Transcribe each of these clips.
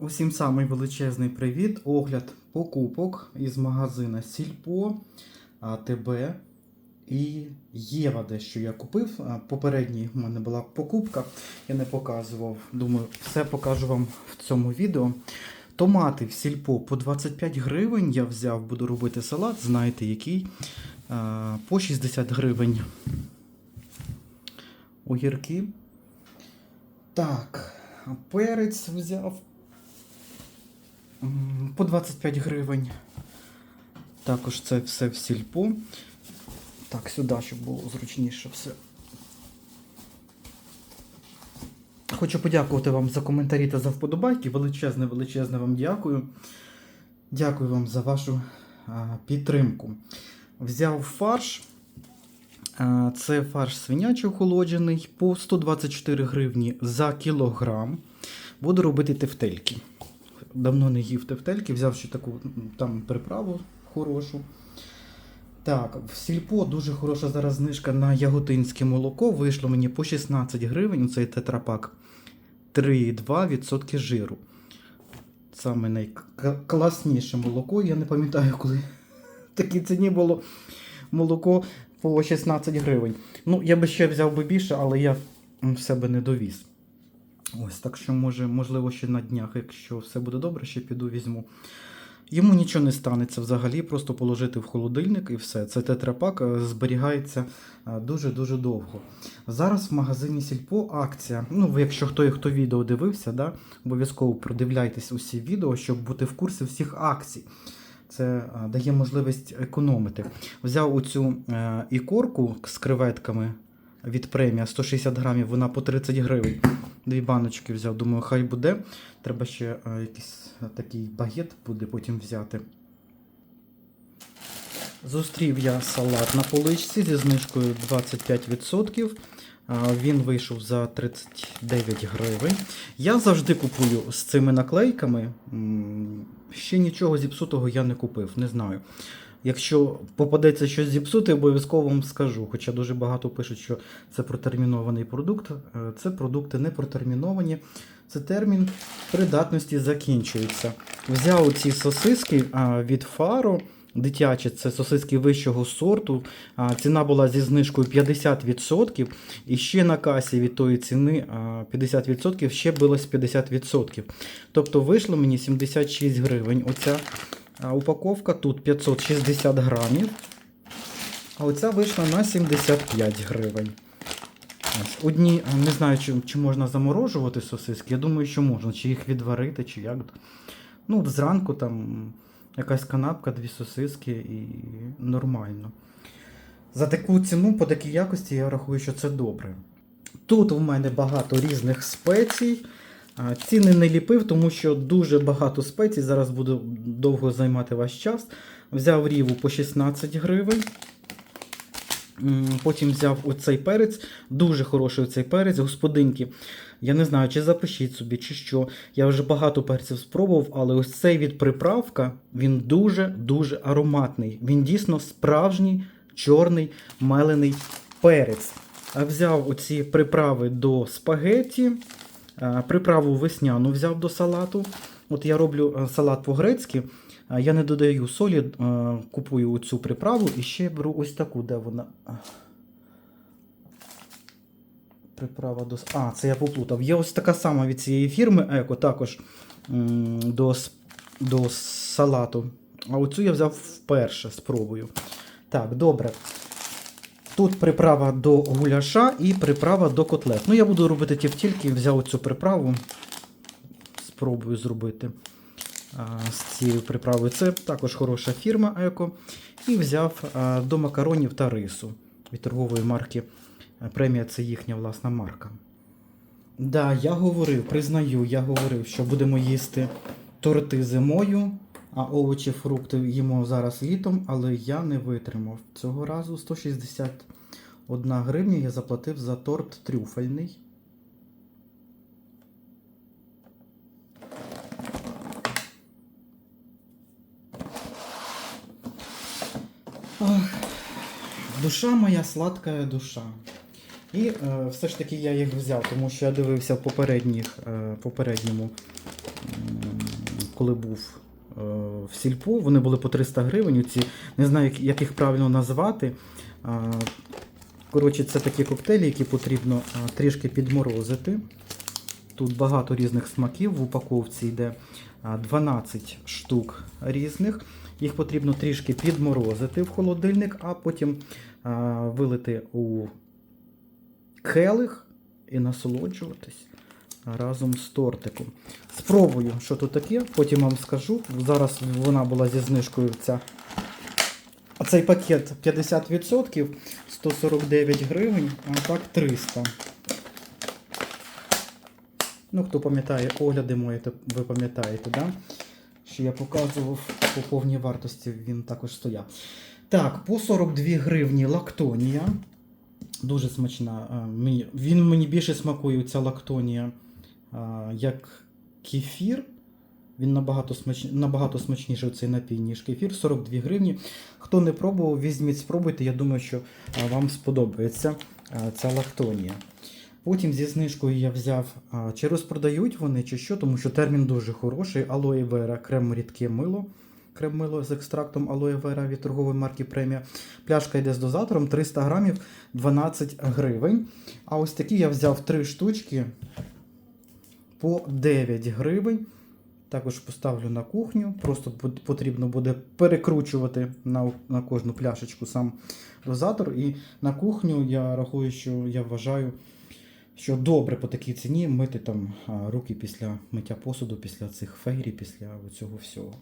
Усім самий величезний привіт. Огляд покупок із магазина Сільпо, АТБ і Єва дещо я купив. Попередній в мене була покупка, я не показував. Думаю, все покажу вам в цьому відео. Томати в сільпо по 25 гривень я взяв, буду робити салат, знаєте який. По 60 гривень. Огірки. Так, перець взяв по 25 гривень. Також це все в сільпо. Так, сюди, щоб було зручніше все. Хочу подякувати вам за коментарі та за вподобайки. Величезне, величезне вам дякую. Дякую вам за вашу а, підтримку. Взяв фарш. А, Це фарш свинячий охолоджений по 124 гривні за кілограм. Буду робити тефтельки. Давно не їв тефтельки, взяв ще таку там приправу хорошу. Так, в сільпо дуже хороша зараз знижка на яготинське молоко. Вийшло мені по 16 гривень. Цей тетрапак 3,2% жиру. Саме найкласніше молоко. Я не пам'ятаю, коли в такій ціні було молоко по 16 гривень. Ну, я би ще взяв би більше, але я в себе не довіз. Ось, так що, може, можливо, ще на днях, якщо все буде добре, ще піду візьму. Йому нічого не станеться взагалі, просто положити в холодильник і все. Це тетрапак е, зберігається е, дуже-дуже довго. Зараз в магазині Сільпо акція. Ну, якщо хто, хто відео дивився, да, обов'язково продивляйтесь усі відео, щоб бути в курсі всіх акцій. Це е, дає можливість економити. Взяв оцю ікорку з креветками від премія 160 грамів, вона по 30 гривень. Дві баночки взяв. Думаю, хай буде. Треба ще е, якийсь е, такий багет буде потім взяти. Зустрів я салат на поличці зі знижкою 25%. А, Він вийшов за 39 гривень. Я завжди купую з цими наклейками. Ще нічого зіпсутого я не купив, не знаю. Якщо попадеться щось зіпсуте, обов'язково вам скажу. Хоча дуже багато пишуть, що це протермінований продукт. Е, Це продукти не протерміновані. Це термін придатності закінчується. Взяв ці сосиски від Фаро. Дитячі, це сосиски вищого сорту. Ціна була зі знижкою 50%. І ще на касі від тої ціни а, 50% ще було з 50%. Тобто вийшло мені 76 гривень. Оця а, упаковка тут 560 грамів. А оця вийшла на 75 гривень. Ось. Одні, не знаю, чи, чи можна заморожувати сосиски. Я думаю, що можна, чи їх відварити, чи як. Ну, зранку там якась канапка, дві сосиски і нормально. За таку ціну, по такій якості, я рахую, що це добре. Тут у мене багато різних спецій. Ціни не ліпив, тому що дуже багато спецій. Зараз буду довго займати ваш час. Взяв ріву по 16 гривень. Потім взяв оцей перець. Дуже хороший оцей перець. Господинки. Я не знаю, чи запишіть собі, чи що. Я вже багато перців спробував, але ось цей від приправка він дуже-дуже ароматний. Він дійсно справжній чорний мелений перець. А Взяв оці приправи до спагетті, приправу весняну взяв до салату. От я роблю е, салат по-грецьки. Я не додаю солі, е, купую цю приправу і ще беру ось таку, де вона. Приправа до. А, це я поплутав. Є ось така сама від цієї фірми Еко, також до, до салату. А оцю я взяв вперше, спробую. Так, добре. Тут приправа до гуляша і приправа до котлет. Ну, я буду робити тільки взяв цю приправу. Спробую зробити а, з цією приправою. Це також хороша фірма Еко. І взяв а, до макаронів та рису від торгової марки. Премія це їхня власна марка. Да, я говорив, признаю, я говорив, що будемо їсти торти зимою, а овочі, фрукти їмо зараз літом, але я не витримав. Цього разу 161 гривня я заплатив за торт трюфельний. Душа моя сладкая душа. І е, все ж таки я їх взяв, тому що я дивився в попередніх, е, попередньому коли був в сільпо, вони були по 300 гривень. Ці, не знаю, як, як їх правильно назвати. Коротше, це такі коктейлі, які потрібно трішки підморозити. Тут багато різних смаків. В упаковці йде 12 штук різних. Їх потрібно трішки підморозити в холодильник, а потім вилити у келих і насолоджуватись разом з тортиком. Спробую, що тут таке, потім вам скажу. Зараз вона була зі знижкою ця. А цей пакет 50%, 149 гривень, а так 300. Ну, хто пам'ятає огляди мої, то ви пам'ятаєте, да? що я показував по повній вартості, він також стояв. Так, по 42 гривні лактонія. Дуже смачна. він мені більше смакує, ця лактонія, як кефір. Він набагато, смач... набагато смачніший цей напій, ніж кефір. 42 гривні. Хто не пробував, візьміть, спробуйте. Я думаю, що вам сподобається ця лактонія. Потім зі знижкою я взяв, чи розпродають вони, чи що, тому що термін дуже хороший. Алоє вера, крем рідке мило. Крем мило з екстрактом алоє вера від торгової марки премія. Пляшка йде з дозатором 300 грамів 12 гривень. А ось такі я взяв 3 штучки по 9 гривень. Також поставлю на кухню. Просто потрібно буде перекручувати на, на кожну пляшечку сам дозатор. І на кухню я рахую, що я вважаю, що добре по такій ціні мити там руки після миття посуду, після цих фейрі, після цього всього.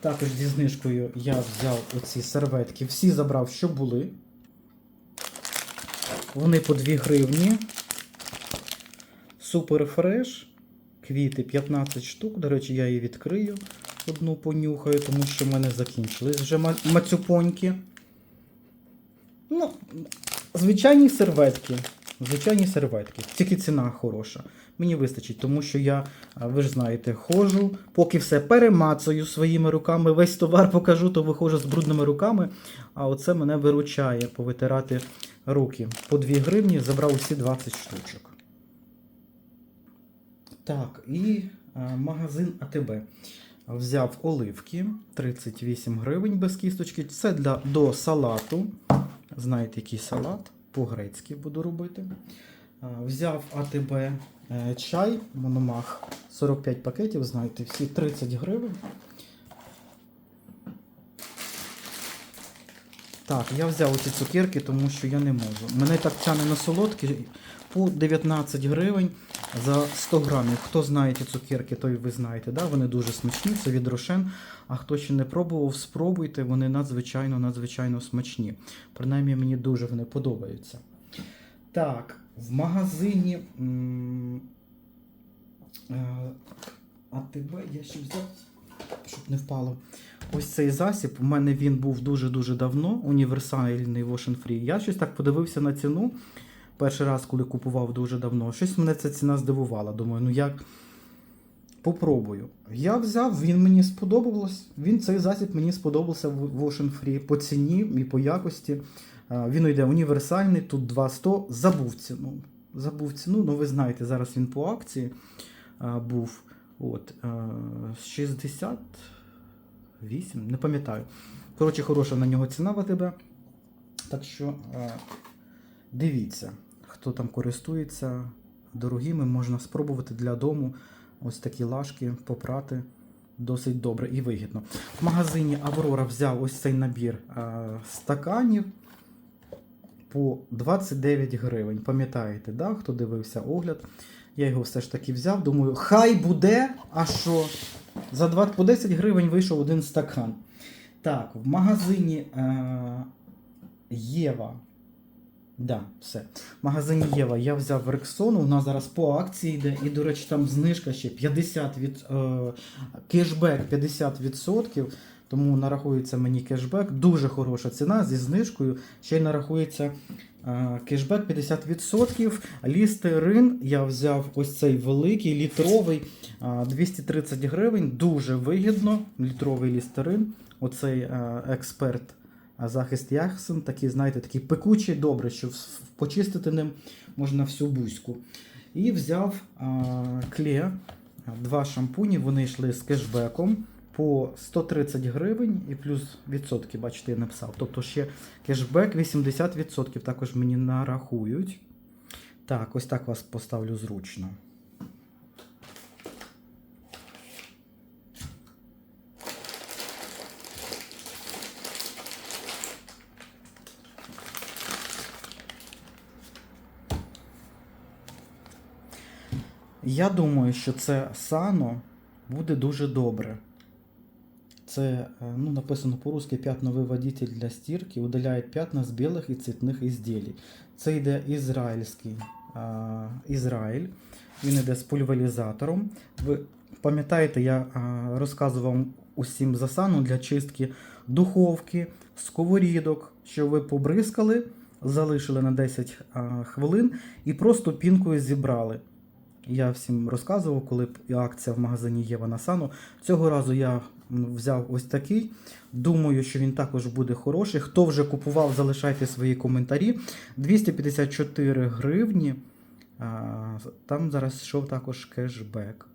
Також зі знижкою я взяв оці серветки. Всі забрав, що були. Вони по 2 гривні. Супер фреш. Квіти 15 штук. До речі, я її відкрию. Одну понюхаю, тому що в мене закінчились вже мацюпоньки. Ну, звичайні серветки. Звичайні серветки. Тільки ціна хороша. Мені вистачить, тому що я, ви ж знаєте, ходжу, поки все перемацую своїми руками, весь товар покажу, то виходжу з брудними руками. А оце мене виручає повитирати руки. По 2 гривні забрав усі 20 штучок. Так, і магазин АТБ. Взяв оливки 38 гривень без кісточки. Це для, до салату. Знаєте, який салат? По-грецьки буду робити. Взяв АТБ е, чай, мономах 45 пакетів, знаєте, всі 30 гривень. Так, я взяв ці цукерки, тому що я не можу. Мене так тяне на солодкі по 19 гривень за 100 грамів. Хто знає ці цукерки, той ви знаєте, да? вони дуже смачні, це від Рошен. А хто ще не пробував, спробуйте, вони надзвичайно, надзвичайно смачні. Принаймні мені дуже вони подобаються. Так, в магазині. е, АТБ я ще взяв, щоб не впало. Ось цей засіб. У мене він був дуже-дуже давно, універсальний Wash and Free. Я щось так подивився на ціну. Перший раз, коли купував дуже давно. Щось мене ця ціна здивувала. Думаю, ну як попробую. Я взяв, він мені сподобався. Він цей засіб мені сподобався в and Free по ціні і по якості. Він йде універсальний, тут 200. Забув ціну. Забув ціну, ну ви знаєте, зараз він по акції був. От, а, 68, не пам'ятаю. Коротше, хороша на нього ціна в АТБ. Так що дивіться, хто там користується дорогими, можна спробувати для дому ось такі лашки попрати досить добре і вигідно. В магазині Аврора взяв ось цей набір а, стаканів по 29 гривень. Пам'ятаєте, да? хто дивився огляд? Я його все ж таки взяв. Думаю, хай буде, а що? За 20, по 10 гривень вийшов один стакан. Так, в магазині е, Єва. Да, все. В магазині Єва я взяв Рексону, нас зараз по акції йде, і, до речі, там знижка ще 50 від, е, кешбек 50%, тому нарахується мені кешбек. Дуже хороша ціна зі знижкою. Ще й нарахується е, кешбек 50%. Лістерин я взяв ось цей великий літровий е, 230 гривень. Дуже вигідно. Літровий лістерин. Оцей е, експерт а захист яхсен, такий, знаєте, такий пекучий, добре, що почистити ним можна всю бузьку. І взяв а, кле два шампуні, вони йшли з кешбеком по 130 гривень і плюс відсотки, бачите, я написав. Тобто ще кешбек 80% також мені нарахують. Так, ось так вас поставлю зручно. Я думаю, що це сано буде дуже добре. Це е, ну, написано по-русски п'ятновий водитель для стірки, удаляє п'ятна з білих і цвітних ізділій. Це йде ізраїльський а, Ізраїль. Він йде з пульверізатором. Ви пам'ятаєте, я а, розказував усім за сану для чистки духовки, сковорідок, що ви побризкали, залишили на 10 а, хвилин і просто пінкою зібрали. Я всім розказував, коли акція в магазині Єва на Сану. Цього разу я взяв ось такий. Думаю, що він також буде хороший. Хто вже купував, залишайте свої коментарі. 254 гривні. Там зараз йшов також кешбек.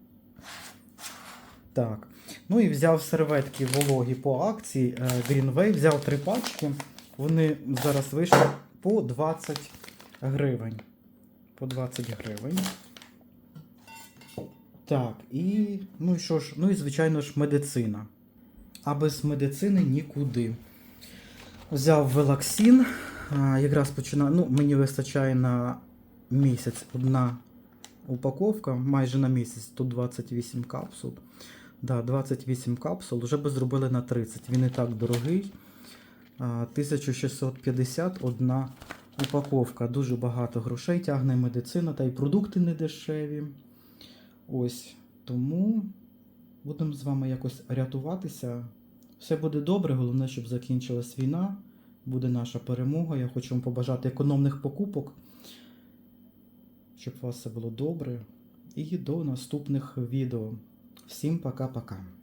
Так. Ну і взяв серветки вологі по акції е, Greenway. Взяв три пачки. Вони зараз вийшли по 20 гривень. По 20 гривень. Так, і ну і що ж, ну і звичайно ж медицина. А без медицини нікуди. Взяв Велаксін. Якраз починаю. Ну, мені вистачає на місяць одна упаковка, майже на місяць, тут 28 капсул. Да, 28 капсул, вже би зробили на 30. Він і так дорогий. А, 1650 одна упаковка. Дуже багато грошей тягне медицина, та й продукти не дешеві. Ось тому будемо з вами якось рятуватися. Все буде добре, головне, щоб закінчилась війна. Буде наша перемога. Я хочу вам побажати економних покупок, щоб у вас все було добре. І до наступних відео. Всім пока-пока.